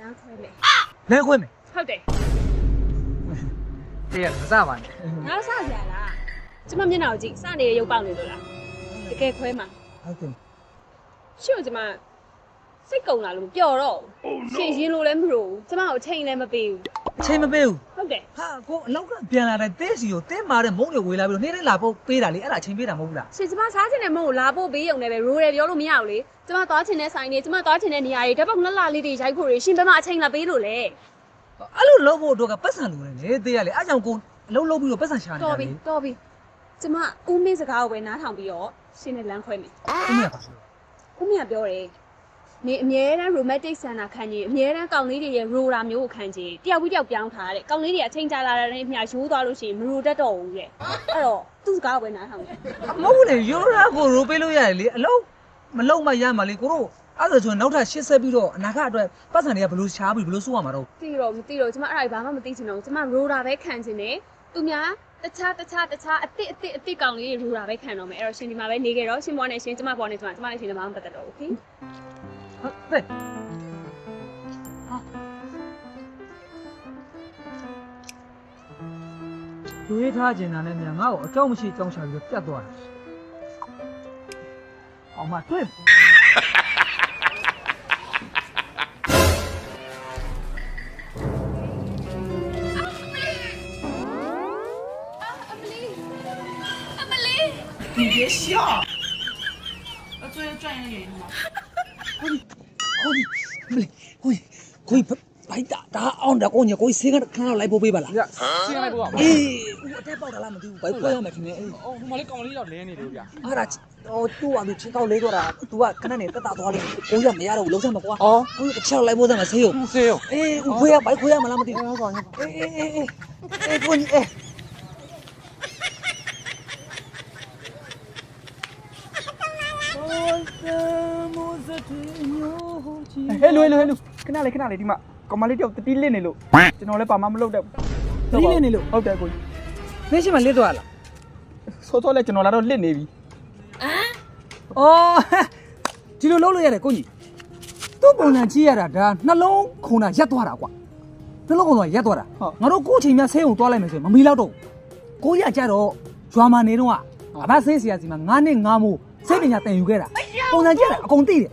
လမ်းခွဲမယ်လဲခွဲမယ်ဟုတ်တယ်တည့်ရမစပါနဲ့ငါစစရာလားကျမမျက်နှာကိုကြည့်စနေတဲ့ရုပ်ပေါက်နေလို့လားတကယ်ခွဲမှာဟုတ်ကဲ့ရှင့်ကိုကျမစိတ်ကုံလာလို့မပျော်တော့ဘူးရှင်ရင်လို့လည်းမလို့ဘူးကျမကိုချိန်လည်းမပေးဘူးအချိန်မပေးဘူး ဟုတ်တယ်ဟာကိုအလောက်ကပြန်လာတဲ့တဲစီကိုတင်းမာတဲ့မုံတွေဝေလာပြီးတော့နေ့တိုင်းလာပို့ပေးတာလေအဲ့ဒါအချိန်ပေးတာမဟုတ်ဘူးလားရှင်ကျမစားချင်တဲ့မုံကိုလာဖို့ပေးရုံနဲ့ပဲရိုးတယ်ပြောလို့မရဘူးလေကျမသွားချင်တဲ့ဆိုင်တွေကျမသွားချင်တဲ့နေရာတွေဓာတ်ပုံလက်လာလေးတွေရိုက်ဖို့တွေရှင်ဘယ်မှာအချိန်လာပေးလို့လဲအဲ့လိုလုပ်ဖို့အတွက်ကပတ်စံလိုတယ်လေတဲရလေအဲ့ကြောင့်ကိုအလုံးလုံးပြီးတော့ပတ်စံရှာနေတာတော်လေပြီတော်ပြီကျမဦးမင်းစကားကိုပဲနားထောင်ပြီးတော့ရှင်နဲ့လမ်းခွဲမယ်သူမရပါဘူးဦးမင်းကပြောတယ် နေအမြဲတမ်း romantic center ခံကြီးအမြဲတမ်းကောင်လေးတွေရဲ့ roller မျိုးကိုခံကြီးတယောက်ပြီးတယောက်ပြောင်းထားတဲ့ကောင်လေးတွေအချိန်ကြာလာတဲ့နေ့မြရိုးသွားလို့ရှိရင်မရိုတတ်တော့ဘူးတဲ့အဲ့တော့သူ့စကားကိုပဲနားထောင်တယ်အမဟုတ်လေရိုးရာကိုရိုးပေးလို့ရတယ်လေအလုံးမလုံးမရမှာလေကိုတို့အဲ့ဒါဆိုရင်နောက်ထပ်ရှစ်ဆက်ပြီးတော့အနာဂတ်အတွက်ပတ်စံတွေကဘယ်လိုရှားပြီးဘယ်လိုစိုးရမှာတော့သိတော့မသိတော့ကျမအဲ့ဒါဘာမှမသိချင်တော့ဘူးကျမ roller ပဲခံချင်တယ်သူများတခြားတခြားတခြားအစ်စ်အစ်စ်အစ်စ်ကောင်လေးတွေ roller ပဲခံတော့မယ်အဲ့တော့ရှင်ဒီမှာပဲနေခဲ့တော့ရှင်ဘောနဲ့ရှင်ကျမဘောနဲ့ကျမကျမနဲ့ရှင်လည်းမအောင်ပတ်သက်တော့ဘူး okay 对，好。注意他进来的，娘啊！我总是总想着别多。好嘛，对。你别笑，要作业转一个原因吗？ ကိုကြီးမလေးကိုကြီးကိုကြီးဘိုက်တာဒါအောင်တာကိုကြီးကိုကြီးဆေးကခဏတော့လိုက်ပို့ပေးပါလားဗျဆင်းလိုက်ပို့ပါမအေးဟိုအတက်ပေါက်တာလားမသိဘူးဘိုက်ပွဲရမယ်ခင်ဗျအေးအော်ဟိုမှာလေးကောင်လေးတော့လဲနေလို့ဗျအဲ့ဒါဟိုသူ့ဟာသူချင်းကောက်လေးတော့တာ तू ကခဏနေတက်တာသွားလို့ကိုကြီးကမရတော့ဘူးလုံးစမ်းမကွာအော်ကိုကြီးတစ်ချက်လိုက်ပို့စမ်းမဆေးရောဆေးရောအေးခွေးရဘိုက်ခွေးရမလားမသိဘူးဟုတ်ပါဘူးအေးအေးအေးအေးအေးကိုကြီးအေး ဟဲ့လူဟဲ့လူဟဲ့လူခဏလေးခဏလေးဒီမှာကောင်မလေးတယောက်တတိလစ်နေလို့ကျွန်တော်လည်းပါမမလုပ်တတ်ဘူးတတိလေးနေလို့ဟုတ်တယ်ကိုကြီးနေရှိမှလစ်သွားလားစောစောလဲကျွန်တော်လာတော့လစ်နေပြီအော်ဒီလိုလုပ်လို့ရတယ်ကိုကြီးသူ့ပုံစံကြည့်ရတာဒါနှလုံးခုန်တာရက်သွားတာကွာနှလုံးခုန်တာရက်သွားတာငါတို့ကိုယ်ချိန်များဆေးုံသွားလိုက်မယ်ဆိုရင်မမီလောက်တော့ကိုကြီးကကြတော့ရွာမှာနေတော့အဘဆေးဆရာစီမှာ9နှစ်9မိုးစိတ်ပညာတင်ယူခဲ့တာပုံစံကြည့်ရတာအကုန်သိတယ်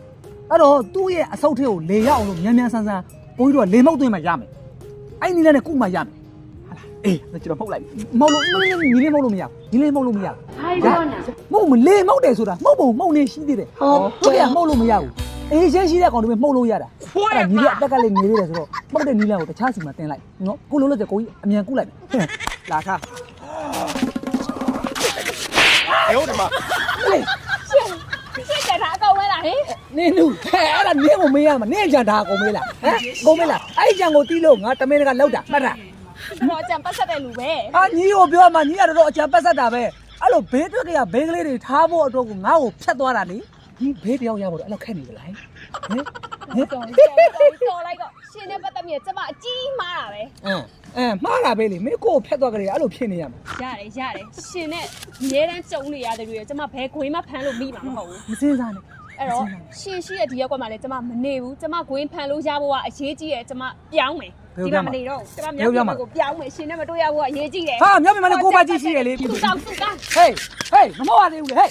အဲ့တော့သူ့ရဲ့အဆုတ်ထဲကိုလေရအောင်လို့မြန်မြန်ဆန်းဆန်းကိုကြီးတို့ကလေမောက်သွင်းမှရမယ်အဲ့ဒီနဲ့ကုမှရမယ်အေးကျွန်တော်ဖုတ်လိုက်မောက်လို့မင်းညီလေးမောက်လို့မရဘူးညီလေးမောက်လို့မရဘူးဟိုင်းတော့နာမဟုတ်မလေမောက်တယ်ဆိုတာမောက်ပုံမောက်နေရှိသေးတယ်ဟောဘယ်ကမောက်လို့မရဘူးအေးရှင်းရှိတဲ့ကောင်တွေမောက်လို့ရတာအဲ့ဒါညီလေးအတက်ကလေးနေသေးတယ်ဆိုတော့မောက်တဲ့ညီလေးကိုတခြားစီမှာတင်လိုက်နော်ကိုလိုလို့ချက်ကိုကြီးအမြန်ကုလိုက်မယ်လာထားအေးဟုတ်တယ်မရှင့်တ က်တာအကောင်ဝဲလာဟင်နင်းနူအဲ့ဒါနင်းကိုမေးရမှာနင်းကြံတာကုန်မေးလားဟမ်ကုန်မေးလားအဲ့ကြံကိုတီးလို့ငါတမင်းကလောက်တာမှတ်တာတော့အကြံပတ်ဆက်တဲ့လူပဲအာညီကိုပြောမှညီကတော့အကြံပတ်ဆက်တာပဲအဲ့လိုဘေးတွက်ကရဘေးကလေးတွေထားဖို့အတွက်ကိုငါ့ကိုဖြတ်သွားတာလေဒီဘေးတယောက်ရဖို့တော့အဲ့လိုခက်နေကြလားဟင်ဟင်တော်တော်တော်လိုက်တော့ရှင်နဲ့ပတ်သက်မြဲကျမအကြီးမားတာပဲအင်းအင်းမှားတာပဲလေမင်းကိုယ်ကိုဖက်သွားကြတယ်အဲ့လိုဖြစ်နေရမှာရတယ်ရတယ်ရှင်နဲ့အများတန်းကြုံနေရတယ်တွေကျမဘယ်ခွေးမှဖမ်းလို့မိမှာမဟုတ်ဘူးမစင်းစားနဲ့ အဲ့တော့ရှင်ရှိတဲ့ဒီရက်ကွက်မှာလည်းကျမမနေဘူးကျမခွေးဖမ်းလို့ရဖို့ကအရေးကြီးတယ်ကျမပြောင်းမယ်ဒီမှာမနေတော့ကျမမြောက်ပြန်ကိုပြောင်းမယ်ရှင်နဲ့မတွေ့ရဖို့ကအရေးကြီးတယ်ဟာမြောက်မြန်မာလည်းကိုပါကြည့်ရှိရလေသူတောက်သူကဟေးဟေးမမောရသေးဘူးလေဟေး